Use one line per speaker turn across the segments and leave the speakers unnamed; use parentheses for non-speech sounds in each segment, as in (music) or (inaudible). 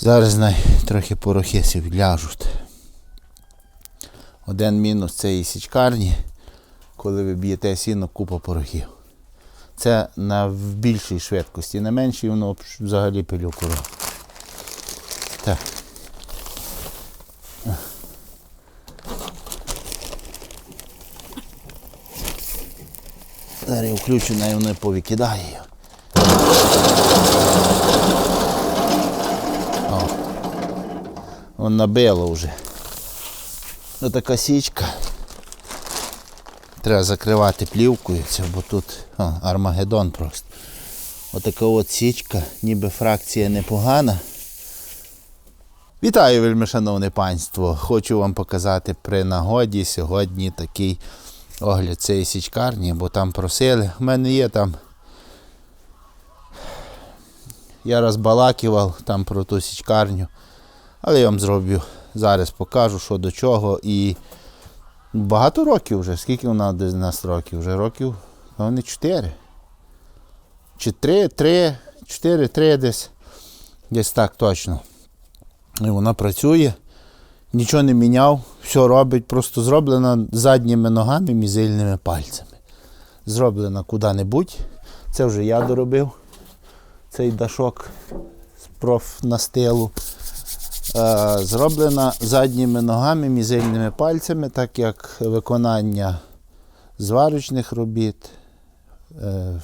Зараз най, трохи порохисів ляжуть. Один мінус цієї січкарні, коли ви б'єте сіно, купа порохів. Це на більшій швидкості, на меншій воно взагалі пилюку робить. Так. Зараз включу, най воно повикидає. Вон набило вже. Ось така січка. Треба закривати плівкою, бо тут о, Армагеддон просто. Отака от січка, ніби фракція непогана. Вітаю, вельми шановне панство. Хочу вам показати при нагоді сьогодні такий огляд цієї січкарні, бо там просили. У мене є там. Я розбалакував там про ту січкарню. Але я вам зроблю. Зараз покажу, що до чого. І багато років вже. Скільки вона десь нас років? Вже років, певне, 4. Чи 3, 3, 4, 3 десь. Десь так точно. І вона працює. Нічого не міняв, все робить, просто зроблена задніми ногами, мізильними пальцями. Зроблена куди-небудь. Це вже я доробив цей дашок з профнастилу. Е, зроблена задніми ногами, мізильними пальцями, так як виконання зварочних робіт, е,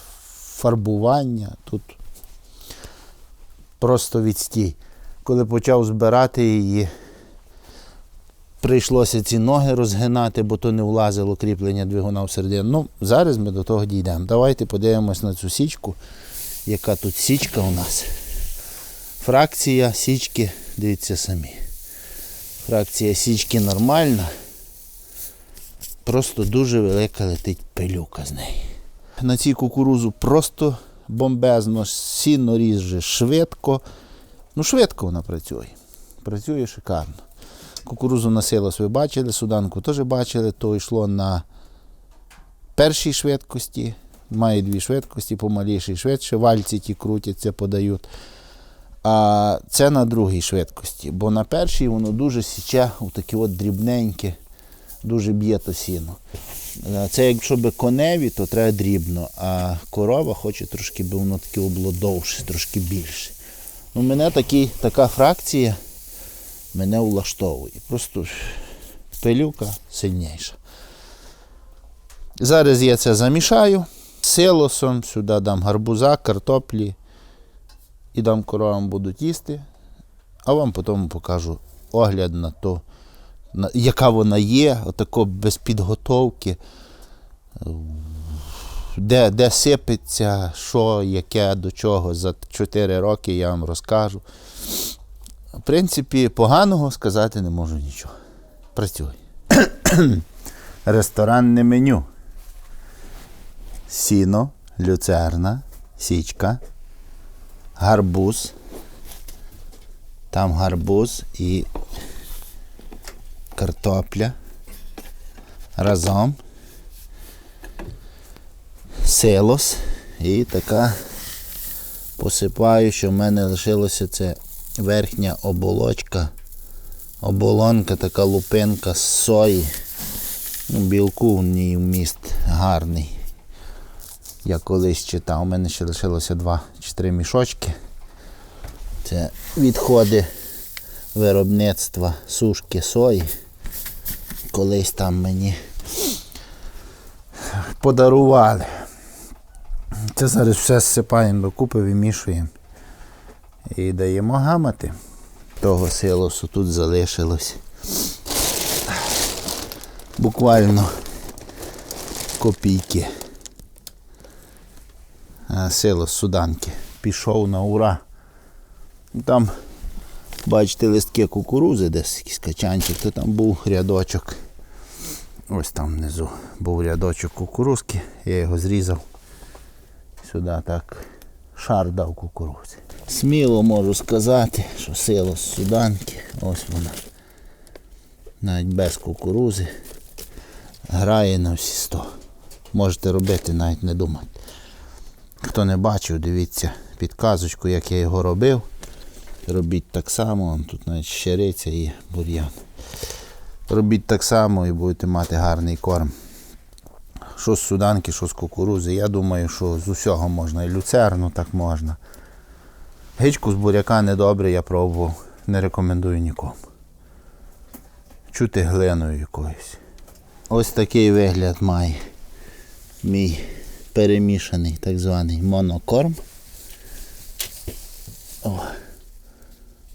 фарбування тут просто відстій. Коли почав збирати її, прийшлося ці ноги розгинати, бо то не влазило кріплення двигуна всередину. Ну, зараз ми до того дійдемо. Давайте подивимось на цю січку, яка тут січка у нас. Фракція січки, дивіться самі. Фракція січки нормальна. Просто дуже велика летить пилюка з неї. На цій кукурузу просто бомбезно, сіно ріже швидко. Ну, швидко вона працює. Працює шикарно. Кукурузу на силос ви бачили, суданку теж бачили, то йшло на першій швидкості. Має дві швидкості, помаліше і швидше. Вальці ті крутяться, подають. А це на другій швидкості, бо на першій воно дуже січе, таке от дрібненьке, дуже б'є то сіно. Е, Це якщо би коневі, то треба дрібно, а корова хоче трошки би воно таке було довше, трошки більше. Ну, мене такі, така фракція мене влаштовує. Просто пилюка сильніша. Зараз я це замішаю силосом, сюди дам гарбуза, картоплі і дам коровам будуть їсти, а вам потім покажу огляд на то, на, яка вона є, отако без підготовки, де, де сипеться, що, яке, до чого. За 4 роки я вам розкажу. В принципі, поганого сказати не можу нічого. Працюй. (coughs) Ресторанне меню. Сіно, люцерна, січка гарбуз. Там гарбуз і картопля. Разом. Силос. І така посипаю, що в мене лишилося це верхня оболочка. Оболонка, така лупинка з сої. Ну, білку в ній вміст гарний. Я колись читав, у мене ще лишилося два чи три мішочки. Це відходи виробництва сушки сої. Колись там мені подарували. Це зараз все зсипаємо докупи, вимішуємо і даємо гамати. Того силосу тут залишилось. Буквально копійки. А силос суданки пішов на ура. Там, бачите, листки кукурузи, десь якийсь качанчик, то там був рядочок. Ось там внизу був рядочок кукурузки, я його зрізав. Сюди так шар дав кукурузи. Сміло можу сказати, що сила з суданки, ось вона. Навіть без кукурузи грає на всі сто. Можете робити, навіть не думати. Хто не бачив, дивіться підказочку, як я його робив. Робіть так само, тут навіть щериця і бур'ян. Робіть так само і будете мати гарний корм. Що з суданки, що з кукурузи. Я думаю, що з усього можна. І люцерну так можна. Гичку з буряка недобре, я пробував. Не рекомендую нікому. Чути глиною якоюсь. Ось такий вигляд має мій перемішаний так званий монокорм. О,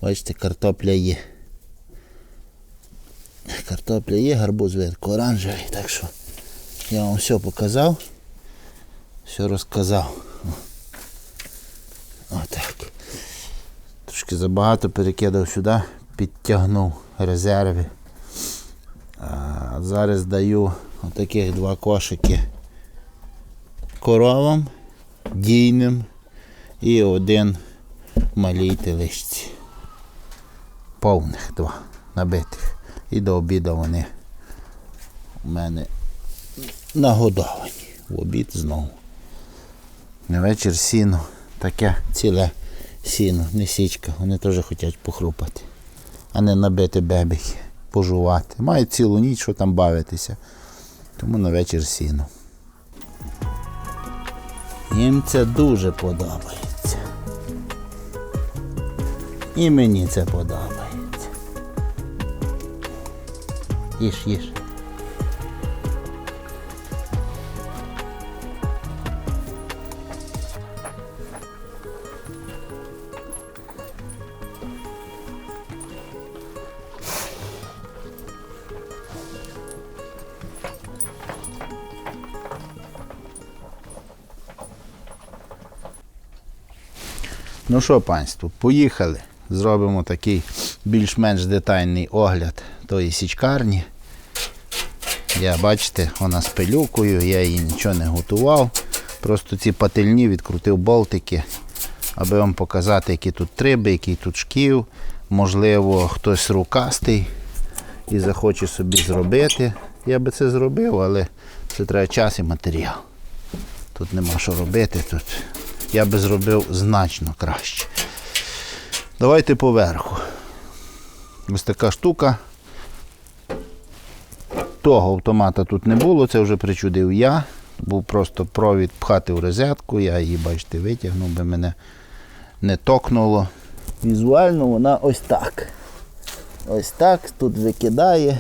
бачите, картопля є. Картопля є, гарбуз видко оранжевий, так що я вам все показав, все розказав. Отак. Трошки забагато перекидав сюди, підтягнув резерви. А зараз даю отаких два кошики коровам, дійним і один малій теличці. Повних два набитих. І до обіду вони у мене нагодовані. В обід знову. На вечір сіно. Таке ціле сіно, не січка. Вони теж хочуть похрупати. А не набити бебехи, пожувати. Мають цілу ніч, що там бавитися. Тому на вечір сіно. Їм це дуже подобається. І мені це подобається. Їж, їж. Ну що, панство, поїхали. Зробимо такий більш-менш детальний огляд тої січкарні. Я, бачите, вона з пилюкою, я її нічого не готував. Просто ці пательні відкрутив болтики, аби вам показати, які тут триби, який тут шків. Можливо, хтось рукастий і захоче собі зробити. Я би це зробив, але це треба час і матеріал. Тут нема що робити. Тут я би зробив значно краще. Давайте поверху. Ось така штука. Того автомата тут не було, це вже причудив я. Був просто провід пхати в розетку, я її, бачите, витягнув, би мене не токнуло. Візуально вона ось так. Ось так тут викидає.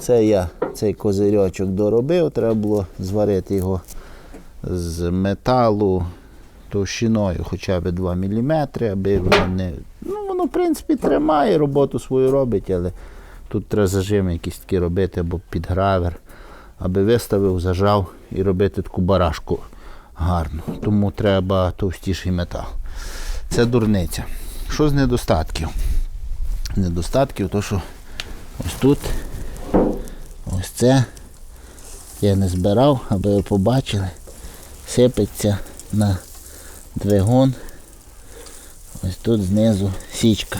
Це я цей козирьочок доробив, треба було зварити його з металу товщиною хоча б 2 мм, аби воно не. Ну, воно, в принципі, тримає, роботу свою робить, але тут треба зажими якісь такі робити або підгравер, аби виставив, зажав і робити таку барашку гарну. Тому треба товстіший метал. Це дурниця. Що з недостатків? Недостатків, то що ось тут, ось це я не збирав, аби ви побачили, сипеться на двигун. Ось тут знизу січка.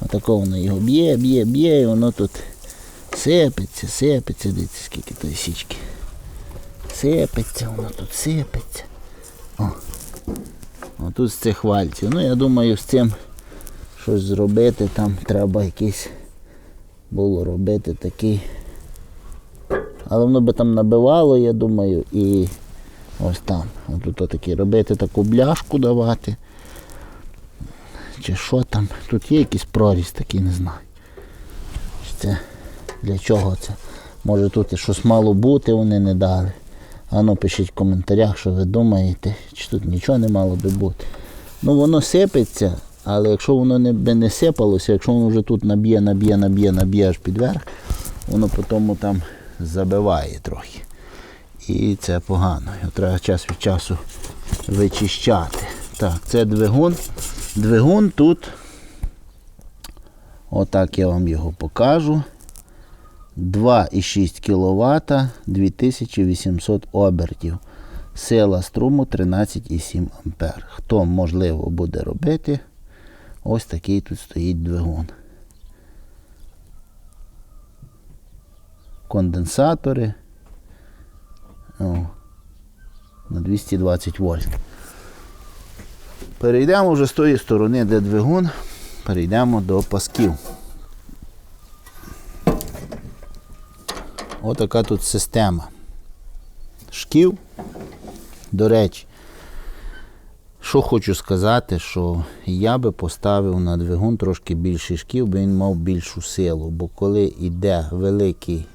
Отако воно його б'є, б'є, б'є, і воно тут сипеться, сипеться, дивіться, скільки тої січки. Сипеться, воно тут сипеться. О. Отут з цих вальців. Ну, я думаю, з цим щось зробити, там треба якийсь було робити такий. Але воно би там набивало, я думаю, і ось там. Отут отакий робити таку бляшку давати. Чи що там? Тут є якийсь проріз такий, не знаю. Це для чого це? Може тут щось мало бути, вони не дали. А ну пишіть в коментарях, що ви думаєте, чи тут нічого не мало би бути. Ну воно сипеться, але якщо воно не, би не сипалося, якщо воно вже тут наб'є, наб'є, наб'є, наб'є аж під верх, воно потім там забиває трохи. І це погано. Його треба час від часу вичищати. Так, це двигун. Двигун тут. Отак я вам його покажу. 2,6 кВт 2800 обертів. Сила струму 13,7 А. Хто можливо буде робити, ось такий тут стоїть двигун. Конденсатори. На 220 вольт. Перейдемо вже з тої сторони, де двигун, перейдемо до пасків. Отака тут система. Шків. До речі, що хочу сказати, що я би поставив на двигун трошки більший шків, бо він мав більшу силу. Бо коли йде великий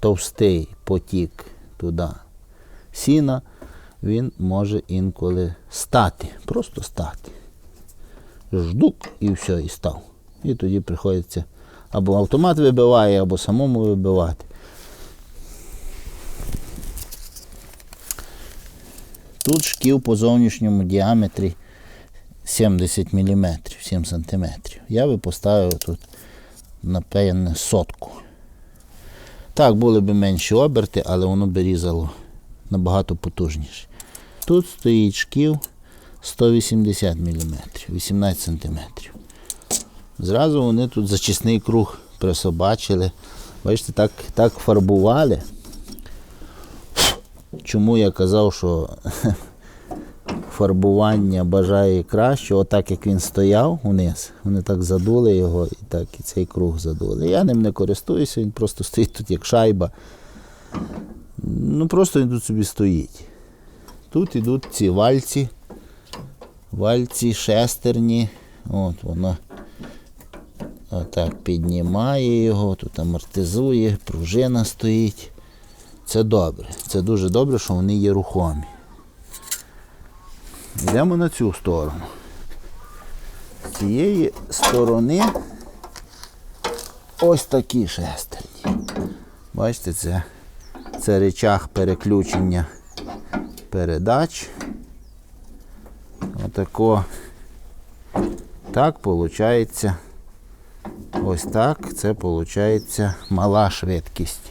товстий потік туди сіна, він може інколи стати. Просто стати. Ждук і все, і став. І тоді приходиться або автомат вибиває, або самому вибивати. Тут шків по зовнішньому діаметрі 70 мм, 7 см. Я би поставив тут, напевне, сотку. Так, були б менші оберти, але воно би різало набагато потужніше. Тут стоїть шків 180 мм, 18 см. Зразу вони тут зачисний круг присобачили. Бачите, так, так фарбували. Чому я казав, що (laughs) фарбування бажає краще, отак як він стояв униз, вони так задули його і так і цей круг задули. Я ним не користуюся, він просто стоїть тут як шайба. Ну просто тут собі стоїть. Тут йдуть ці вальці, вальці, шестерні. От воно отак піднімає його, тут амортизує, пружина стоїть. Це добре. Це дуже добре, що вони є рухомі. Йдемо на цю сторону. З цієї сторони ось такі шестерні. Бачите, це, це речах переключення передач. Отако. Так виходить. Ось так. Це виходить мала швидкість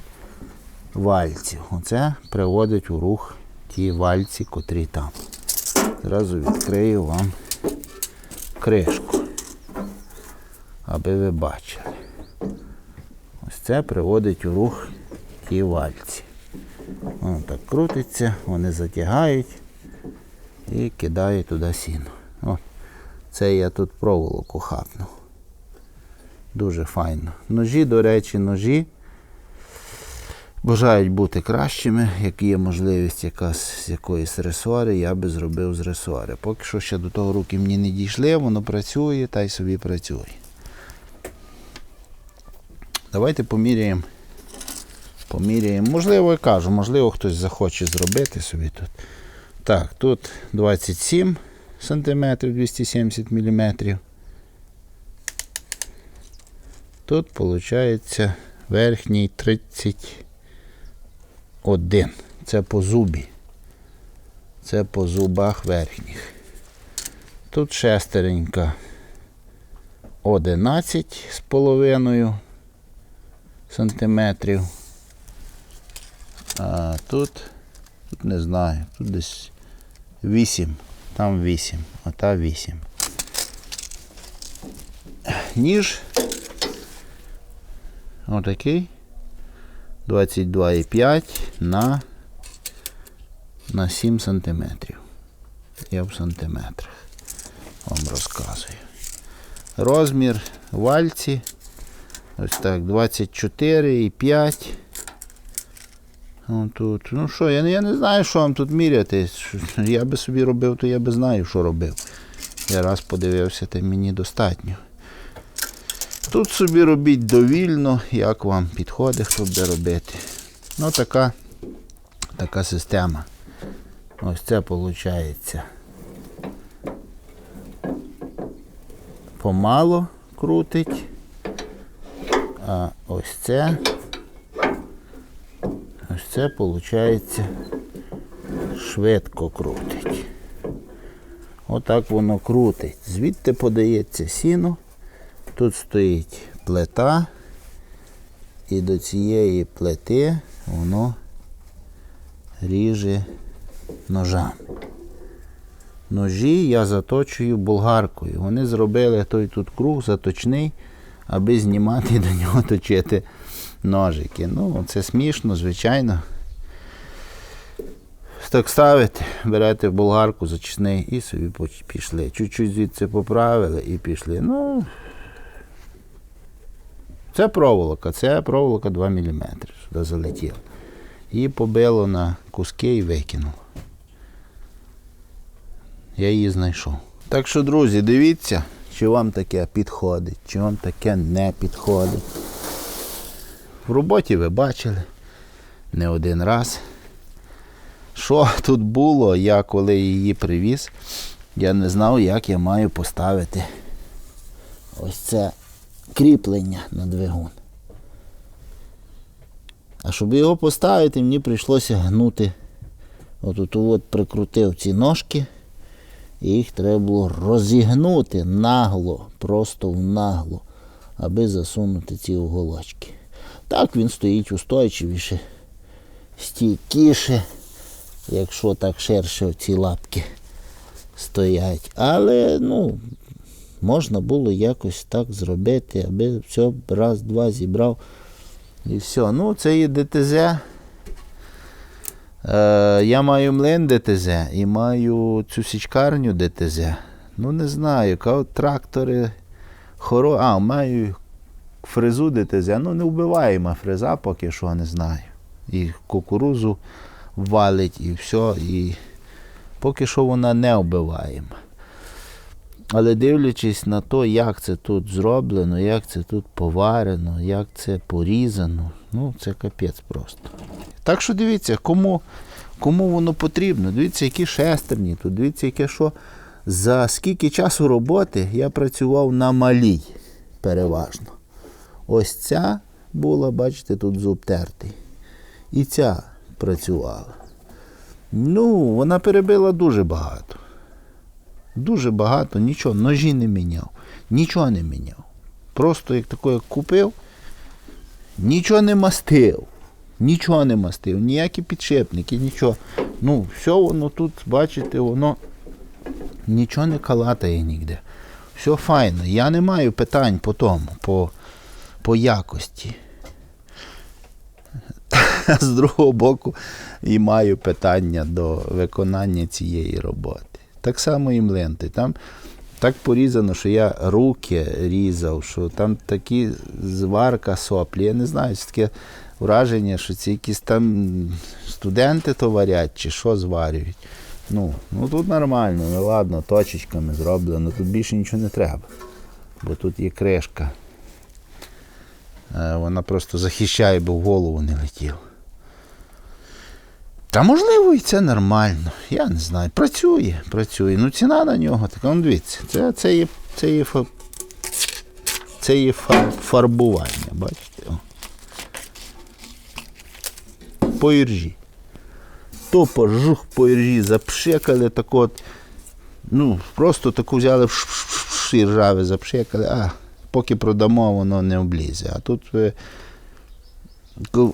вальців. Оце приводить у рух ті вальці, котрі там. Зразу відкрию вам кришку, аби ви бачили. Ось це приводить у рух ті вальці. Так крутиться, вони затягають і кидають туди сіно. От. Це я тут проволоку хапнув. Дуже файно. Ножі, до речі, ножі бажають бути кращими, як є можливість якась з якоїсь ресори, я би зробив з ресори. Поки що ще до того руки мені не дійшли, воно працює та й собі працює. Давайте поміряємо. Поміряємо. Можливо, я кажу, можливо, хтось захоче зробити собі тут. Так, тут 27 см 270 мм. Тут виходить верхній 31. Це по зубі. Це по зубах верхніх. Тут шестеренька 11 з половиною сантиметрів. А тут, тут не знаю, тут десь 8, там 8, а та 8. Ніж отакий 22,5 на, на 7 сантиметрів. Я в сантиметрах вам розказую. Розмір вальці. Ось так, 24,5. Тут. Ну що, я, я не знаю, що вам тут міряти. (laughs) Я би собі робив, то я би знаю, що робив. Я раз подивився, то мені достатньо. Тут собі робіть довільно, як вам підходить, хто буде робити. Ну, така, така система. Ось це виходить. Помало крутить. А ось це. Це виходить швидко крутить. Отак воно крутить. Звідти подається сіно. Тут стоїть плита, і до цієї плити воно ріже ножами. Ножі я заточую болгаркою. Вони зробили той тут круг заточний, аби знімати і до нього (laughs) точити ножики. Ну, це смішно, звичайно. Так ставите, берете болгарку зачисний і собі пішли. Чуть-чуть звідси поправили і пішли. Ну, це проволока, це проволока 2 мм, сюди залетіла. Її побило на куски і викинуло. Я її знайшов. Так що, друзі, дивіться, чи вам таке підходить, чи вам таке не підходить. В роботі ви бачили не один раз. Що тут було, я коли її привіз, я не знав, як я маю поставити ось це кріплення на двигун. А щоб його поставити, мені прийшлося гнути. От от, от прикрутив ці ножки, і їх треба було розігнути нагло, просто в нагло, аби засунути ці уголочки. Так він стоїть устойчивіше, стійкіше, якщо так ширше ці лапки стоять. Але ну, можна було якось так зробити, аби все раз-два зібрав і все. Ну, це є ДТЗ. Е, я маю млин ДТЗ і маю цю січкарню ДТЗ. Ну, не знаю, трактори хоро. А, маю фрезу ДТЗ. Ну, не вбиваємо фреза, поки що не знаю. І кукурузу валить, і все. І поки що вона не вбиваємо. Але дивлячись на те, як це тут зроблено, як це тут поварено, як це порізано, ну це капець просто. Так що дивіться, кому, кому воно потрібно. Дивіться, які шестерні тут, дивіться, яке що. За скільки часу роботи я працював на малій переважно. Ось ця була, бачите, тут зуб тертий. І ця працювала. Ну, вона перебила дуже багато. Дуже багато, нічого, ножі не міняв, нічого не міняв. Просто як таке купив, нічого не мастив. Нічого не мастив, ніякі підшипники, нічого. Ну, все воно тут, бачите, воно нічого не калатає ніде. Все файно. Я не маю питань по тому, по, по якості. З другого боку, і маю питання до виконання цієї роботи. Так само і мленти. Там так порізано, що я руки різав, що там такі зварка соплі. Я не знаю, це таке враження, що це якісь там студенти то чи що зварюють. Ну, ну тут нормально, ну ладно, точечками зроблено, тут більше нічого не треба. Бо тут є кришка. Е, Вона просто захищає, бо в голову не летів. Та можливо і це нормально. Я не знаю. Працює, працює. Ну ціна на нього така, ну дивіться, це, це є, це є, це є фарбування, бачите? По іржі. Тупо жух по іржі запшикали, так от, ну, просто таку взяли і ржаве запшикали, а поки продамо, воно не облізе. А тут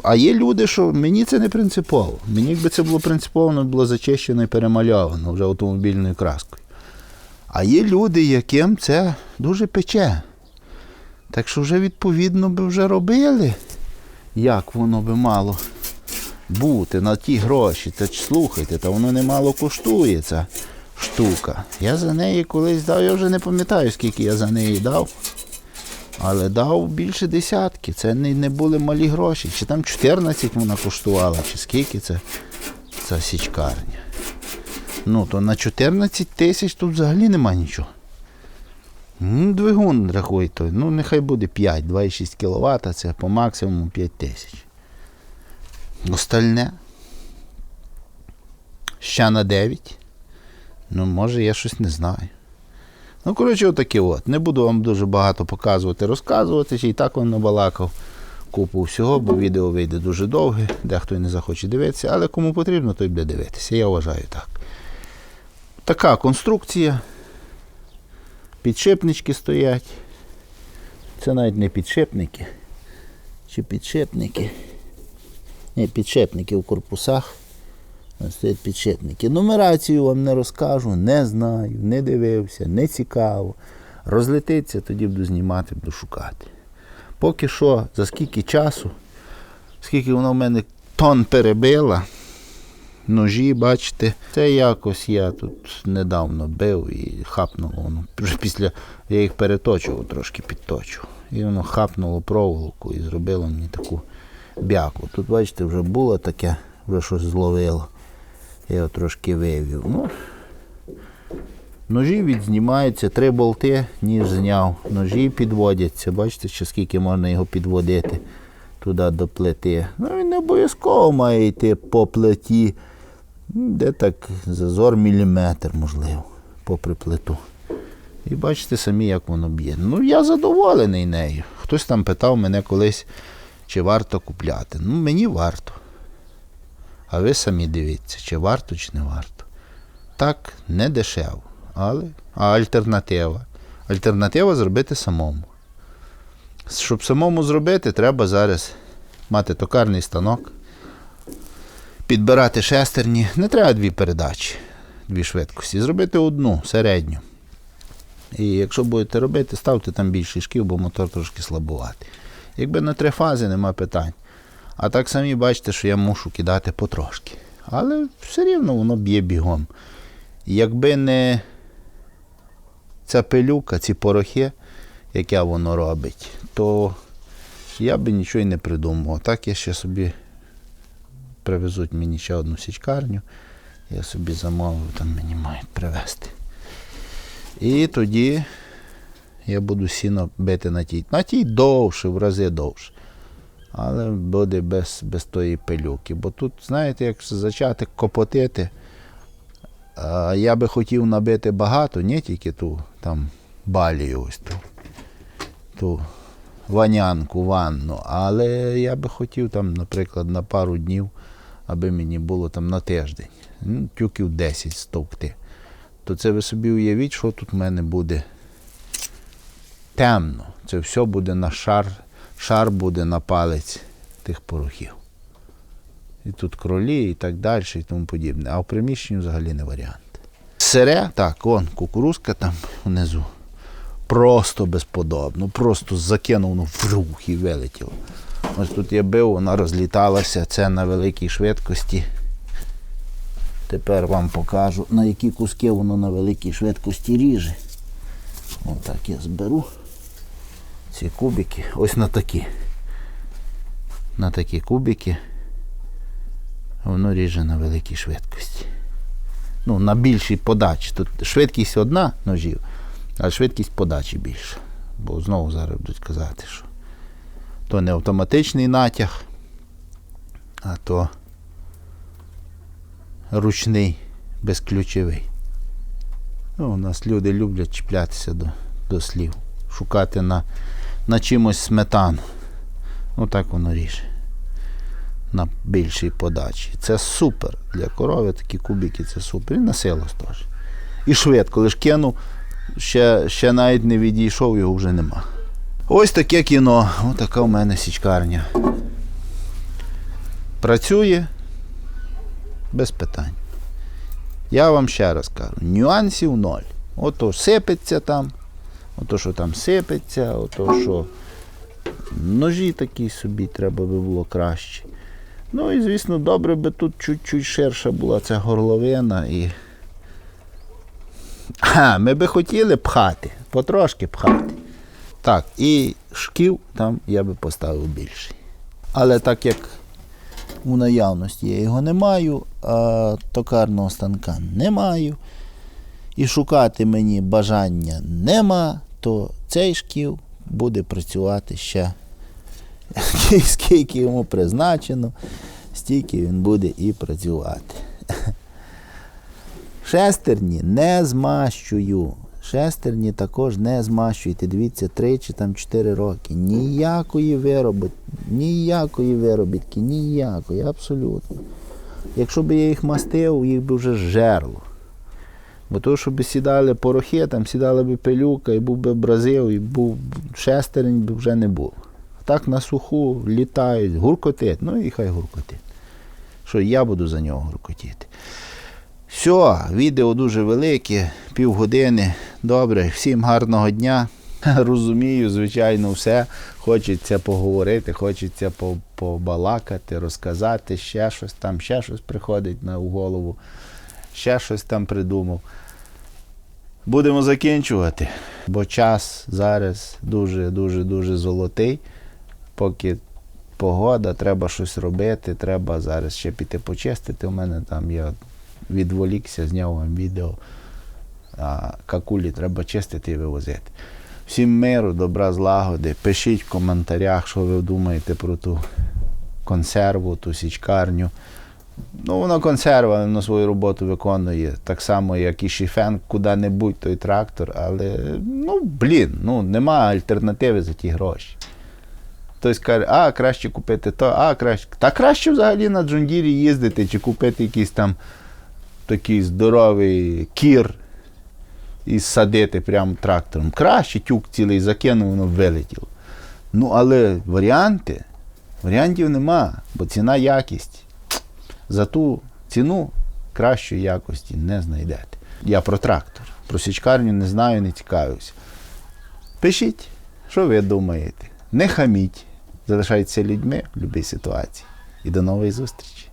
а є люди, що мені це не принципово. Мені якби це було принципово, воно було зачищено і перемальовано вже автомобільною краскою. А є люди, яким це дуже пече. Так що вже відповідно би вже робили. як воно би мало бути на ті гроші. Та слухайте, та воно немало коштує ця штука. Я за неї колись дав, я вже не пам'ятаю, скільки я за неї дав. Але дав більше десятки. Це не, не були малі гроші. Чи там 14 вона коштувала, чи скільки це ця січкарня. Ну, то на 14 тисяч тут взагалі нема нічого. Ну, двигун рахуй той. Ну, нехай буде 5, 2,6 кВт, це по максимуму 5 тисяч. Остальне. Ще на 9. Ну, може, я щось не знаю. Ну, коротше, отаке от. Не буду вам дуже багато показувати, розказувати, і так вам набалакав купу всього, бо відео вийде дуже довге, дехто і не захоче дивитися, але кому потрібно, той буде дивитися. Я вважаю так. Така конструкція. Підшипнички стоять. Це навіть не підшипники. Чи підшипники. Ні, підшипники в корпусах. Стоять підшипники. Нумерацію вам не розкажу, не знаю, не дивився, не цікаво. Розлетиться, тоді буду знімати, буду шукати. Поки що, за скільки часу, скільки воно в мене тон перебила, ножі, бачите, це якось я тут недавно бив і хапнуло воно. Після я їх переточував, трошки підточував. І воно хапнуло проволоку і зробило мені таку бяку. Тут, бачите, вже було таке, вже щось зловило. Я його трошки вивів. Ну, Ножі відзнімаються, три болти, ніж зняв. Ножі підводяться. Бачите, ще скільки можна його підводити туди до плити. Ну, він не обов'язково має йти по плиті. Де так зазор міліметр, можливо, попри плиту. І бачите самі, як воно б'є. Ну, я задоволений нею. Хтось там питав мене колись, чи варто купляти. Ну, мені варто. А ви самі дивіться, чи варто, чи не варто. Так, не дешево. Але а альтернатива. Альтернатива зробити самому. Щоб самому зробити, треба зараз мати токарний станок, підбирати шестерні. Не треба дві передачі, дві швидкості. Зробити одну середню. І якщо будете робити, ставте там більший шків, бо мотор трошки слабуватий. Якби на три фази, нема питань. А так самі бачите, що я мушу кидати потрошки. Але все рівно воно б'є бігом. Якби не ця пилюка, ці порохи, яке воно робить, то я би нічого й не придумав. Так я ще собі привезуть мені ще одну січкарню. Я собі замовив, там мені мають привезти. І тоді я буду сіно бити на тій. На тій довше, в рази довше. Але буде без, без тої пилюки. Бо тут, знаєте, як зачати копотити. Я би хотів набити багато, не тільки ту там балію, ось ту, ту ванянку, ванну, але я би хотів там, наприклад, на пару днів, аби мені було там на тиждень, ну, тюків 10 стовкти. То це ви собі уявіть, що тут в мене буде темно. Це все буде на шар, шар буде на палець тих порохів. І тут кролі, і так далі, і тому подібне. А в приміщенні взагалі не варіант. Сире, так, он, кукурузка там внизу. Просто безподобно. Просто закинув ну, в рух і вилетіло. Ось тут я бив, вона розліталася, це на великій швидкості. Тепер вам покажу, на які куски воно на великій швидкості ріже. Отак я зберу ці кубики. Ось на такі. На такі кубики воно ріже на великій швидкості. Ну, на більшій подачі. Тут швидкість одна ножів, а швидкість подачі більша. Бо знову зараз будуть казати, що то не автоматичний натяг, а то ручний, безключовий. Ну, у нас люди люблять чіплятися до, до слів, шукати на, на чимось сметану. Отак воно ріже на більшій подачі. Це супер. Для корови такі кубики це супер. І на силос теж. І швидко, лиш кинув, ще, ще навіть не відійшов, його вже нема. Ось таке кіно. Ось така у мене січкарня. Працює без питань. Я вам ще раз кажу, нюансів ноль. Ото сипеться там, ото що там сипеться, ото що Ножі такі собі треба би було краще. Ну і звісно, добре би тут чуть-чуть ширша була ця горловина і. А, ми би хотіли пхати, потрошки пхати. Так, і шків там я би поставив більший. Але так як у наявності я його не маю, а токарного станка не маю, і шукати мені бажання нема, то цей шків буде працювати ще (laughs) скільки йому призначено, стільки він буде і працювати. (laughs) Шестерні не змащую. Шестерні також не змащуйте. Дивіться, 3 чи там 4 роки. Ніякої вироби, ніякої виробітки, ніякої, абсолютно. Якщо б я їх мастив, їх би вже жерло. Бо то, щоб сідали порохи, там сідала би пилюка, і був би бразил, і був шестерень би вже не було. Так на суху літають, гуркотить, ну і хай гуркотить. Що я буду за нього гуркотіти. Все, відео дуже велике, півгодини. Добре, всім гарного дня. (laughs) Розумію, звичайно, все. Хочеться поговорити, хочеться побалакати, розказати, ще щось там, ще щось приходить на голову, ще щось там придумав. Будемо закінчувати, бо час зараз дуже, дуже, дуже золотий. Поки погода, треба щось робити, треба зараз ще піти почистити. У мене там я відволікся, зняв вам відео. А какулі треба чистити і вивозити. Всім миру, добра злагоди. Пишіть в коментарях, що ви думаєте про ту консерву, ту січкарню. Ну, воно консерва, воно свою роботу виконує так само, як і шіфен, куди-небудь той трактор, але ну, блін, ну нема альтернативи за ті гроші. Хтось каже, а краще купити то, а краще. Та краще взагалі на Джондірі їздити чи купити якийсь там такий здоровий кір і садити прямо трактором. Краще тюк цілий закинув, воно вилетіло. Ну, але варіанти, варіантів нема, бо ціна якість. За ту ціну кращої якості не знайдете. Я про трактор. Про січкарню не знаю, не цікавився. Пишіть, що ви думаєте. Не хаміть. Залишайтеся людьми в будь-якій ситуації. І до нової зустрічі.